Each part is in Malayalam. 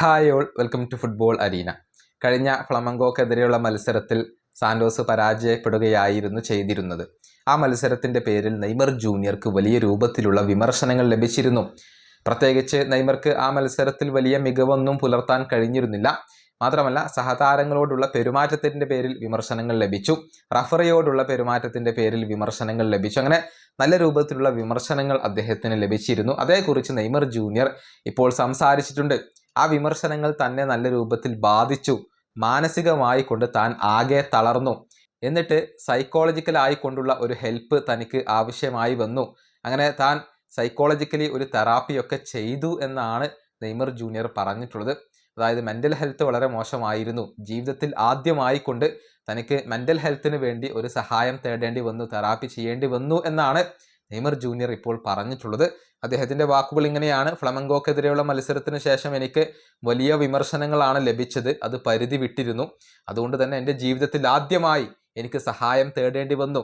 Hi all welcome to football arena കഴിഞ്ഞ ഫ്ലമങ്കോക്കെതിരെയുള്ള മത്സരത്തിൽ സാന്റോസ് പരാജയപ്പെടുകയായിരുന്നു ചെയ്തിരുന്നത്. ആ മത്സരത്തിന്റെ പേരിൽ നെയ്മർ ജൂനിയർക്ക് വലിയ രൂപത്തിലുള്ള വിമർശനങ്ങൾ ലഭിച്ചിരുന്നു. പ്രത്യേകിച്ച് നെയ്മർക്ക് ആ മത്സരത്തിൽ വലിയ മികവൊന്നും പുലർത്താൻ കഴിഞ്ഞിരുന്നില്ല. മാത്രമല്ല സഹതാരങ്ങളോടുള്ള പെരുമാറ്റത്തിന്റെ പേരിൽ വിമർശനങ്ങൾ ലഭിച്ചു. റഫറിയോടുള്ള പെരുമാറ്റത്തിന്റെ പേരിൽ വിമർശനങ്ങൾ ലഭിച്ചു. അങ്ങനെ നല്ല രൂപത്തിലുള്ള വിമർശനങ്ങൾ അദ്ദേഹത്തിന് ലഭിച്ചിരുന്നു. അതേക്കുറിച്ച് നെയ്മർ ജൂനിയർ ഇപ്പോൾ സംസാരിച്ചിട്ടുണ്ട്. ആ വിമർശനങ്ങൾ തന്നെ നല്ല രൂപത്തിൽ ബാധിച്ചു. മാനസികമായി കൊണ്ട് താൻ ആകെ തളർന്നു. എന്നിട്ട് സൈക്കോളജിക്കൽ കൊണ്ടുള്ള ഒരു ഹെൽപ്പ് തനിക്ക് ആവശ്യമായി വന്നു. അങ്ങനെ താൻ സൈക്കോളജിക്കലി ഒരു തെറാപ്പിയൊക്കെ ചെയ്തു എന്നാണ് നെയ്മർ ജൂനിയർ പറഞ്ഞിട്ടുള്ളത്. അതായത് മെന്റൽ ഹെൽത്ത് വളരെ മോശമായിരുന്നു. ജീവിതത്തിൽ ആദ്യമായി കൊണ്ട് തനിക്ക് മെന്റൽ ഹെൽത്തിന് വേണ്ടി ഒരു സഹായം തേടേണ്ടി വന്നു തെറാപ്പി ചെയ്യേണ്ടി വന്നു എന്നാണ് നെയ്മർ ജൂനിയർ ഇപ്പോൾ പറഞ്ഞിട്ടുള്ളത്. അദ്ദേഹത്തിന്റെ വാക്കുകൾ ഇങ്ങനെയാണ്. ഫ്ലമങ്കോക്കെതിരെയുള്ള മത്സരത്തിന് ശേഷം എനിക്ക് വലിയ വിമർശനങ്ങളാണ് ലഭിച്ചത്. അത് പരിധി വിട്ടിരുന്നു അതുകൊണ്ട് തന്നെ എന്റെ ജീവിതത്തിൽ ആദ്യമായി എനിക്ക് സഹായം തേടേണ്ടി വന്നു.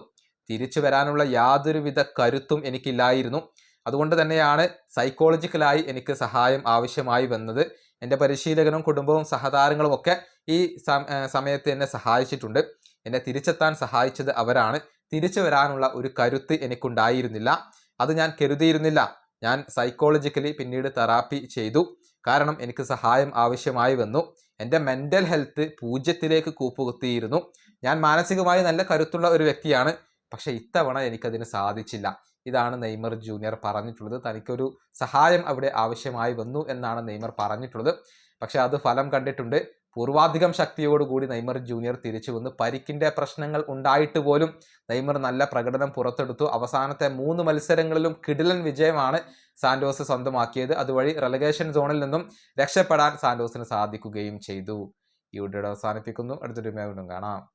തിരിച്ചു വരാനുള്ള യാതൊരുവിധ കരുത്തും എനിക്കില്ലായിരുന്നു. അതുകൊണ്ട് തന്നെയാണ് സൈക്കോളജിക്കലായി എനിക്ക് സഹായം ആവശ്യമായി വന്നത്. എന്റെ പരിശീലകനും കുടുംബവും സഹതാരങ്ങളും ഒക്കെ ഈ സമയത്ത് എന്നെ സഹായിച്ചിട്ടുണ്ട്. എന്നെ തിരിച്ചെത്താൻ സഹായിച്ചത് അവരാണ്. തിരിച്ചു വരാനുള്ള ഒരു കരുത്ത് എനിക്കുണ്ടായിരുന്നില്ല. അത് ഞാൻ കരുതിയിരുന്നില്ല. ഞാൻ സൈക്കോളജിക്കലി പിന്നീട് തെറാപ്പി ചെയ്തു. കാരണം എനിക്ക് സഹായം ആവശ്യമായി വന്നു. എന്റെ മെന്റൽ ഹെൽത്ത് പൂജ്യത്തിലേക്ക് കൂപ്പുകുത്തിയിരുന്നു. ഞാൻ മാനസികമായി നല്ല കരുത്തുള്ള ഒരു വ്യക്തിയാണ്. പക്ഷെ ഇത്തവണ എനിക്കതിന് സാധിച്ചില്ല. ഇതാണ് നെയ്മർ ജൂനിയർ പറഞ്ഞിട്ടുള്ളത്. തനിക്കൊരു സഹായം അവിടെ ആവശ്യമായി വന്നു എന്നാണ് നെയ്മർ പറഞ്ഞിട്ടുള്ളത്. പക്ഷെ അത് ഫലം കണ്ടിട്ടുണ്ട്. പൂർവാധികം ശക്തിയോടുകൂടി നെയ്മർ ജൂനിയർ തിരിച്ചു വന്നു. പരിക്കിന്റെ പ്രശ്നങ്ങൾ ഉണ്ടായിട്ട് പോലും നെയ്മർ നല്ല പ്രകടനം പുറത്തെടുത്തു. അവസാനത്തെ മൂന്ന് മത്സരങ്ങളിലും കിടിലൻ വിജയമാണ് സാന്റോസ് സ്വന്തമാക്കിയത്. അതുവഴി റെലഗേഷൻ സോണിൽ നിന്നും രക്ഷപ്പെടാൻ സാന്റോസിന് സാധിക്കുകയും ചെയ്തു. ഈ വീഡിയോ അവസാനിപ്പിക്കുന്നു. അടുത്തൊരു കാണാം.